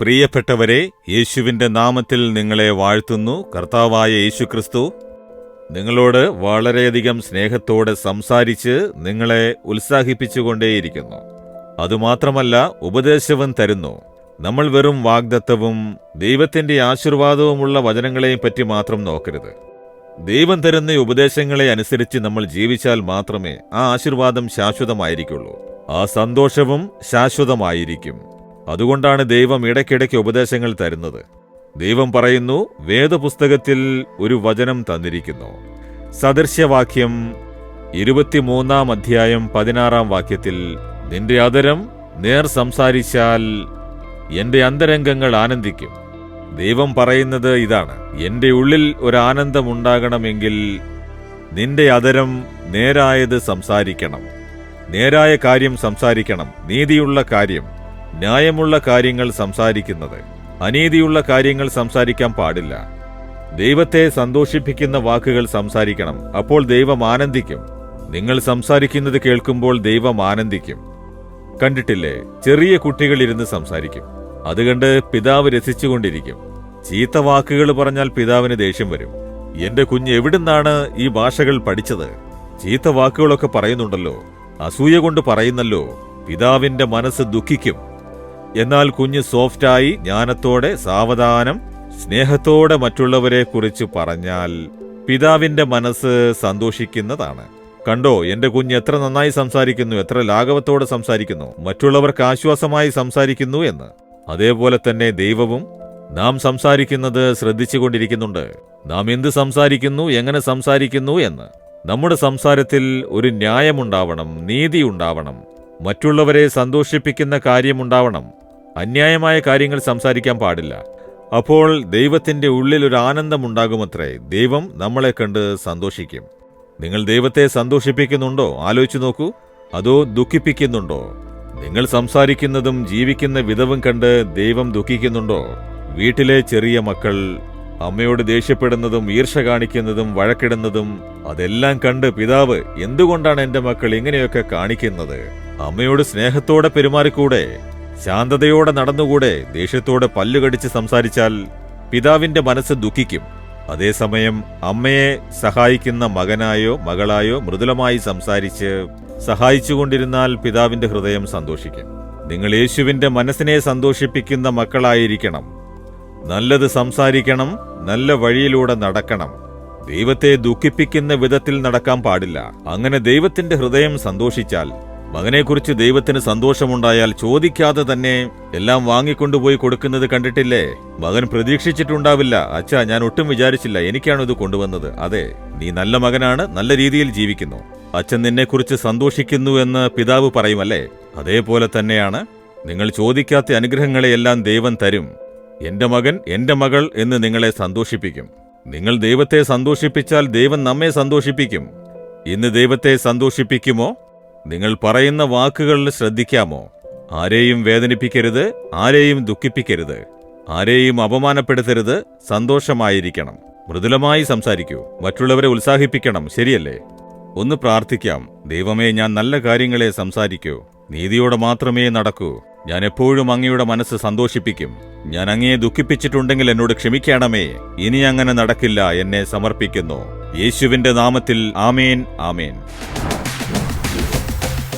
പ്രിയപ്പെട്ടവരെ യേശുവിന്റെ നാമത്തിൽ നിങ്ങളെ വാഴ്ത്തുന്നു കർത്താവായ യേശുക്രിസ്തു. നിങ്ങളോട് വളരെയധികം സ്നേഹത്തോടെ സംസാരിച്ച് നിങ്ങളെ ഉത്സാഹിപ്പിച്ചുകൊണ്ടേയിരിക്കുന്നു. അതുമാത്രമല്ല ഉപദേശവും തരുന്നു. നമ്മൾ വെറും വാഗ്ദത്തവും ദൈവത്തിന്റെ ആശീർവാദവുമുള്ള വചനങ്ങളെയും പറ്റി മാത്രം നോക്കരുത്. ദൈവം തരുന്ന ഉപദേശങ്ങളെ അനുസരിച്ച് നമ്മൾ ജീവിച്ചാൽ മാത്രമേ ആ ആശീർവാദം ശാശ്വതമായിരിക്കുള്ളൂ. ആ സന്തോഷവും ശാശ്വതമായിരിക്കും. അതുകൊണ്ടാണ് ദൈവം ഇടയ്ക്കിടയ്ക്ക് ഉപദേശങ്ങൾ തരുന്നത്. ദൈവം പറയുന്നു വേദപുസ്തകത്തിൽ ഒരു വചനം തന്നിരിക്കുന്നു. സദൃശ്യവാക്യം ഇരുപത്തിമൂന്നാം അധ്യായം പതിനാറാം വാക്യത്തിൽ നിന്റെ അതരം നേർ സംസാരിച്ചാൽ എന്റെ അന്തരംഗങ്ങൾ ആനന്ദിക്കും. ദൈവം പറയുന്നത് ഇതാണ് എന്റെ ഉള്ളിൽ ഒരു ആനന്ദമുണ്ടാകണമെങ്കിൽ നിന്റെ അതരം നേരായത് സംസാരിക്കണം. നേരായ കാര്യം സംസാരിക്കണം. നീതിയുള്ള കാര്യം. ന്യായമുള്ള കാര്യങ്ങൾ സംസാരിക്കുന്നത് അനീതിയുള്ള കാര്യങ്ങൾ സംസാരിക്കാൻ പാടില്ല. ദൈവത്തെ സന്തോഷിപ്പിക്കുന്ന വാക്കുകൾ സംസാരിക്കണം അപ്പോൾ ദൈവം ആനന്ദിക്കും. നിങ്ങൾ സംസാരിക്കുന്നത് കേൾക്കുമ്പോൾ ദൈവം ആനന്ദിക്കും. കണ്ടിട്ടില്ലേ? ചെറിയ കുട്ടികൾ ഇരുന്ന് സംസാരിക്കും. അതുകണ്ട് പിതാവ് രസിച്ചുകൊണ്ടിരിക്കും. ചീത്ത വാക്കുകൾ പറഞ്ഞാൽ പിതാവിന് ദേഷ്യം വരും. എന്റെ കുഞ്ഞ് എവിടുന്നാണ് ഈ ഭാഷകൾ പഠിച്ചത്? ചീത്ത വാക്കുകളൊക്കെ പറയുന്നുണ്ടല്ലോ. അസൂയ കൊണ്ട് പറയുന്നല്ലോ. പിതാവിന്റെ മനസ്സ് ദുഃഖിക്കും. എന്നാൽ കുഞ്ഞ് സോഫ്റ്റായി ജ്ഞാനത്തോടെ സാവധാനം സ്നേഹത്തോടെ മറ്റുള്ളവരെ കുറിച്ച് പറഞ്ഞാൽ പിതാവിന്റെ മനസ്സ് സന്തോഷിക്കുന്നതാണ്. കണ്ടോ എന്റെ കുഞ്ഞ് എത്ര നന്നായി സംസാരിക്കുന്നു എത്ര ലാഘവത്തോടെ സംസാരിക്കുന്നു മറ്റുള്ളവർക്ക് ആശ്വാസമായി സംസാരിക്കുന്നു എന്ന്. അതേപോലെ തന്നെ ദൈവവും നാം സംസാരിക്കുന്നത് ശ്രദ്ധിച്ചുകൊണ്ടിരിക്കുന്നുണ്ട് നാം എന്ത് സംസാരിക്കുന്നു എങ്ങനെ സംസാരിക്കുന്നു എന്ന്. നമ്മുടെ സംസാരത്തിൽ ഒരു ന്യായമുണ്ടാവണം നീതി ഉണ്ടാവണം മറ്റുള്ളവരെ സന്തോഷിപ്പിക്കുന്ന കാര്യമുണ്ടാവണം. അന്യായമായ കാര്യങ്ങൾ സംസാരിക്കാൻ പാടില്ല. അപ്പോൾ ദൈവത്തിന്റെ ഉള്ളിൽ ഒരു ആനന്ദമുണ്ടാകുമത്രേ. ദൈവം നമ്മളെ കണ്ട് സന്തോഷിക്കും. നിങ്ങൾ ദൈവത്തെ സന്തോഷിപ്പിക്കുന്നുണ്ടോ? ആലോചിച്ചു നോക്കൂ. അതോ ദുഃഖിപ്പിക്കുന്നുണ്ടോ? നിങ്ങൾ സംസാരിക്കുന്നതും ജീവിക്കുന്ന വിധവും കണ്ട് ദൈവം ദുഃഖിക്കുന്നുണ്ടോ? വീട്ടിലെ ചെറിയ മക്കൾ അമ്മയോട് ദേഷ്യപ്പെടുന്നതും ഈർഷ കാണിക്കുന്നതും വഴക്കിടുന്നതും അതെല്ലാം കണ്ട് പിതാവ് എന്തുകൊണ്ടാണ് എന്റെ മക്കൾ ഇങ്ങനെയൊക്കെ കാണിക്കുന്നത്? അമ്മയോട് സ്നേഹത്തോടെ പെരുമാറിക്കൂടെ? ശാന്തതയോടെ നടന്നുകൂടെ ദേഷ്യത്തോടെ പല്ലുകടിച്ച് സംസാരിച്ചാൽ പിതാവിന്റെ മനസ്സ് ദുഃഖിക്കും. അതേസമയം അമ്മയെ സഹായിക്കുന്ന മകനായോ മകളായോ മൃദുലമായി സംസാരിച്ച് സഹായിച്ചുകൊണ്ടിരുന്നാൽ പിതാവിന്റെ ഹൃദയം സന്തോഷിക്കും. നിങ്ങൾ യേശുവിന്റെ മനസ്സിനെ സന്തോഷിപ്പിക്കുന്ന മക്കളായിരിക്കണം. നല്ലത് സംസാരിക്കണം നല്ല വഴിയിലൂടെ നടക്കണം. ദൈവത്തെ ദുഃഖിപ്പിക്കുന്ന വിധത്തിൽ നടക്കാൻ പാടില്ല. അങ്ങനെ ദൈവത്തിന്റെ ഹൃദയം സന്തോഷിച്ചാൽ മകനെക്കുറിച്ച് ദൈവത്തിന് സന്തോഷമുണ്ടായാൽ ചോദിക്കാതെ തന്നെ എല്ലാം വാങ്ങിക്കൊണ്ടുപോയി കൊടുക്കുന്നത് കണ്ടിട്ടില്ലേ? മകൻ പ്രതീക്ഷിച്ചിട്ടുണ്ടാവില്ല. അച്ഛാ ഞാൻ ഒട്ടും വിചാരിച്ചില്ല എനിക്കാണ് ഇത് കൊണ്ടുവന്നത്. അതെ നീ നല്ല മകനാണ് നല്ല രീതിയിൽ ജീവിക്കുന്നു. അച്ഛൻ നിന്നെക്കുറിച്ച് സന്തോഷിക്കുന്നു എന്ന് പിതാവ് പറയുമല്ലേ? അതേപോലെ തന്നെയാണ്. നിങ്ങൾ ചോദിക്കാത്ത അനുഗ്രഹങ്ങളെയെല്ലാം ദൈവം തരും. എന്റെ മകൻ എന്റെ മകൾ എന്ന് നിങ്ങളെ സന്തോഷിപ്പിക്കും. നിങ്ങൾ ദൈവത്തെ സന്തോഷിപ്പിച്ചാൽ ദൈവം നമ്മെ സന്തോഷിപ്പിക്കും. ഇന്ന് ദൈവത്തെ സന്തോഷിപ്പിക്കുമോ? നിങ്ങൾ പറയുന്ന വാക്കുകളിൽ ശ്രദ്ധിക്കാമോ? ആരെയും വേദനിപ്പിക്കരുത് ആരെയും ദുഃഖിപ്പിക്കരുത്. ആരെയും അപമാനപ്പെടുത്തരുത് സന്തോഷമായിരിക്കണം. മൃദുലമായി സംസാരിക്കൂ. മറ്റുള്ളവരെ ഉത്സാഹിപ്പിക്കണം ശരിയല്ലേ? ഒന്ന് പ്രാർത്ഥിക്കാം. ദൈവമേ ഞാൻ നല്ല കാര്യങ്ങളെ സംസാരിക്കൂ. നീതിയോടെ മാത്രമേ നടക്കൂ. ഞാൻ എപ്പോഴും അങ്ങയുടെ മനസ്സ് സന്തോഷിപ്പിക്കും. ഞാൻ അങ്ങയെ ദുഃഖിപ്പിച്ചിട്ടുണ്ടെങ്കിൽ എന്നോട് ക്ഷമിക്കണമേ. ഇനി അങ്ങനെ നടക്കില്ല. എന്നെ സമർപ്പിക്കുന്നു. യേശുവിന്റെ നാമത്തിൽ ആമേൻ ആമേൻ.